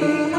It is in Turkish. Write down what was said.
free.